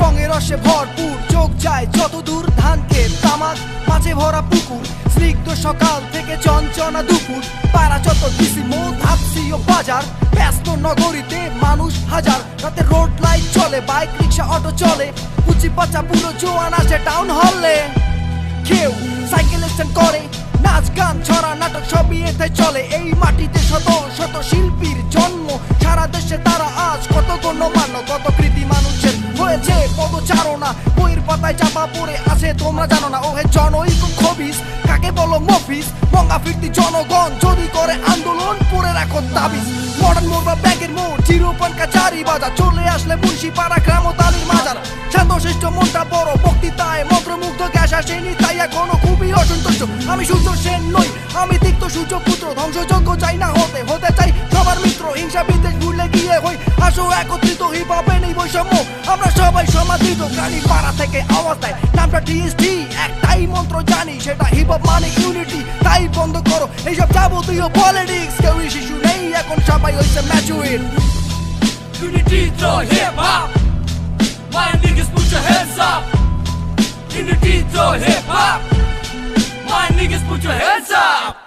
রঙে রসে ভরপুর, চোখ যায় যত দূর ধান খেত তামাক, মাঝে ভরা পুকুর, স্নিগ্ধ সকাল থেকে চঞ্চনা দুপুর, পাড়া যত দিসি মো ধাপসি ও বাজার, ব্যস্ত নগরীতে মানুষ হাজার, রাতে রোড লাইট চলে বাইক রিক্সা অটো চলে, কুচি বাচ্চা পুরো জোয়ান আছে টাউন হলে কেউ সাইকেল স্ট্যান্ড করে, নাচ গান, ছড়া নাটক সবই এতে চলে, এই মাটিতে শত শত শিল্পীর জন্ম, সারা দেশে তারা আজ কত গণ্যমান্য, কত হয়েছে পদচারণা বইয়ের পাতায় চাপা পড়ে আছে, তোমরা জানো না। ওহে জনৈক খবিস কাকে বলো মফিস? মঙ্গা ফিরতি জনগণ যদি করে আন্দোলন, পড়ে রাখো তাবিজ। মডার্ন মোড় বা ব্যাগের মোড়, চিরোপান কাচারি বাজার। চলে আসলে মুন্সি পাড়া গ্রাম তালির মাজার। শান্তশিষ্ট মনটা বড়, বক্তৃতায় মন্ত্রমুগ্ধ গ্যাস আসেনি, তাই এখনও খুবই অসন্তুষ্ট। আমি সূর্য সেন নই, আমি তিক্ত সূর্য পুত্র। ধ্বংসযোগ্য চাই না হতে হতে চাই সবার মিত্র। হিংসা বিদ্বেষ ভুলে গিয়ে হই, আসো একত্রিত হিপ হপে নেই বৈষম্য আমরা সবাই সমাদৃত প্রাণী পাড়া থেকে আওয়াজ দেয় নামটা টিএসটি একটাই মন্ত্র জানি, সেটা হিপ হপ মানে ইউনিটি তাই বন্ধ করো, এইসব যাবতীয় পলিটিক্স কেউই শিশু নেই, এখন সবাই হয়েছে ম্যাচুইট Unity throw hip hop. My niggas put your hands up. Unity throw hip hop. My niggas put your hands up.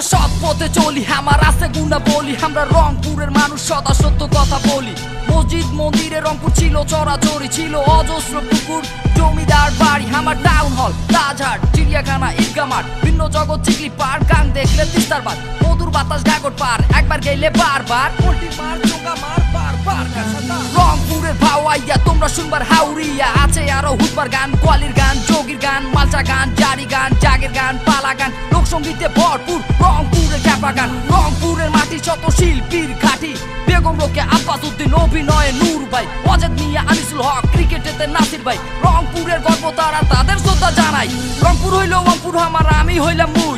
আমরা সৎ পথে চলি আমার আছে গুণা বলি আমরা রংপুরের মানুষ সদা সত্য কথা বলি। মসজিদ মন্দিরে রংপুর ছিল চরাচরি ছিল অজস্র পুকুর জমিদার বাড়ি আমার টাউন হল তাজহাট চিড়িয়াখানা ঈদগা মাঠ ভিন্ন জগৎ চিকলি পার্ক গান দেখলে তিস্তার বাদ মধুর বাতাস গাগর পার একবার গেলে বারবার। পোল্ট্রি মার মার বারবার রংপুরের ভাওয়াইয়া তোমরা শুনবার হাউরিয়া আছে আরও হুটবার গান কোয়ালির গান যোগীর গান মালচা গান জারি গান জাগের গান পালা গান লোকসঙ্গীতে ভরপুর রংপুরের ক্যাপাগান রংপুরের মাটি শত শিল্পীর ঘাটি বেগম রোকে আব্বাস উদ্দিন অভিনয়ে নূর ভাই অজেদ মিয়া, আনিসুল হক, ক্রিকেটেতে নাসির ভাই। রংপুরের গর্ব তারা তাদের শ্রদ্ধা জানাই। রংপুর হইল রংপুর আমার আমি হইলাম মুই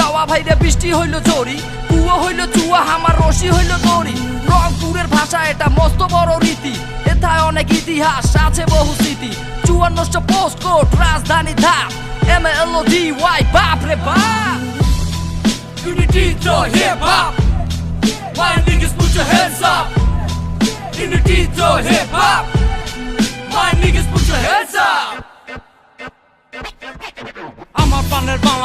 দাওয়া ভাইরে বৃষ্টি হইল জরি, কুয়ো হইল চুয়া, আমার রশি হইল দড়ি রংপুরের ভাষা এটা মস্ত বড় রীতি, এথায় অনেক ইতিহাস আছে বহু স্মৃতি চুয়ান্নশো পোস্ট কোড, রাজধানী ধাপ M L O D Y, বাপ রে বাপ Unity throw hip hop. My niggas put your hands up. Unity throw hip hop. My niggas put your hands up.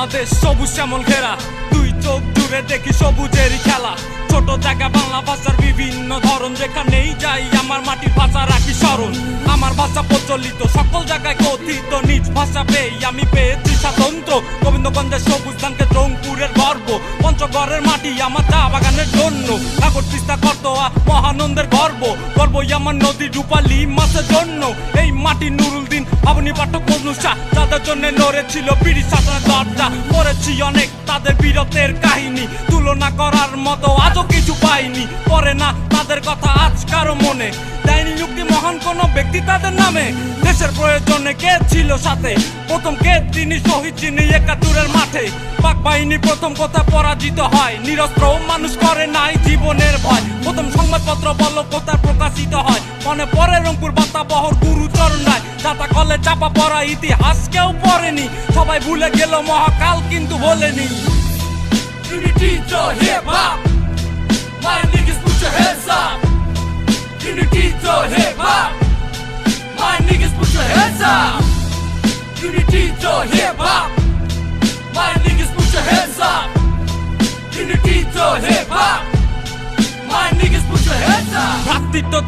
Bangladesh, সবুজ শ্যামল ঘেরা। দুই চোখ দূরে দেখি সবুজেরই খেলা। ছোট জায়গা বাংলা ভাষার বিভিন্ন ধরন। যেখানেই যাই, আমার মাটির ভাষা রাখি স্মরণ। আমার ভাষা প্রচলিত, সকল জায়গায় কথিত, নিজ ভাষা পেয়ে আমি পেয়েছি স্বাতন্ত্র। গোবিন্দগঞ্জের সবুজ ধানকে রংপুরের গর্ব। পঞ্চগড়ের মাটি আমার চা বাগানের জন্য। নাগর তিস্তা কর্তোয়া মহানন্দের গর্ব। গর্বই আমার নদী, রূপালী মাছের জন্য। এই মাটি নুরুল দিন আপনি পাঠক মনুষা যাদের জন্য লড়েছিল বিড়ি শাসনের দরজা পড়েছি অনেক তাদের বীরত্বের কাহিনী, তুলনা করার মতো আজও কিছু পাইনি। পরে না, তাদের কথা আজ কারও মনে। দেয়নি যুক্তি মহান কোনো ব্যক্তি তাদের নামে। দেশের প্রয়োজনে কে ছিল সাথে? প্রথম কে তিনি শহীদ, যিনি একাত্তরের মাঠে? পাক বাহিনী প্রথম কথা পরাজিত হয়? নিরস্ত্র মানুষ করে নাই জীবনের ভয়। প্রথম সংবাদপত্র বল কোথায় প্রকাশিত হয়। মনে পরে রংপুর বাতাবহর গুরুতর নাই দাতা কলে চাপা পড়া ইতিহাস কেউ পড়েনি। সবাই ভুলে গেল মহাকাল, কিন্তু বলেনি। Hip hop.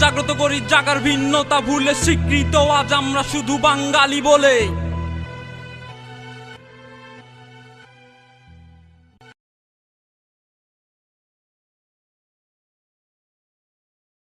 জাগ্রত করি জাগার ভিন্নতা ভুলে স্বীকৃত। আজ আমরা শুধু বাঙালি বলে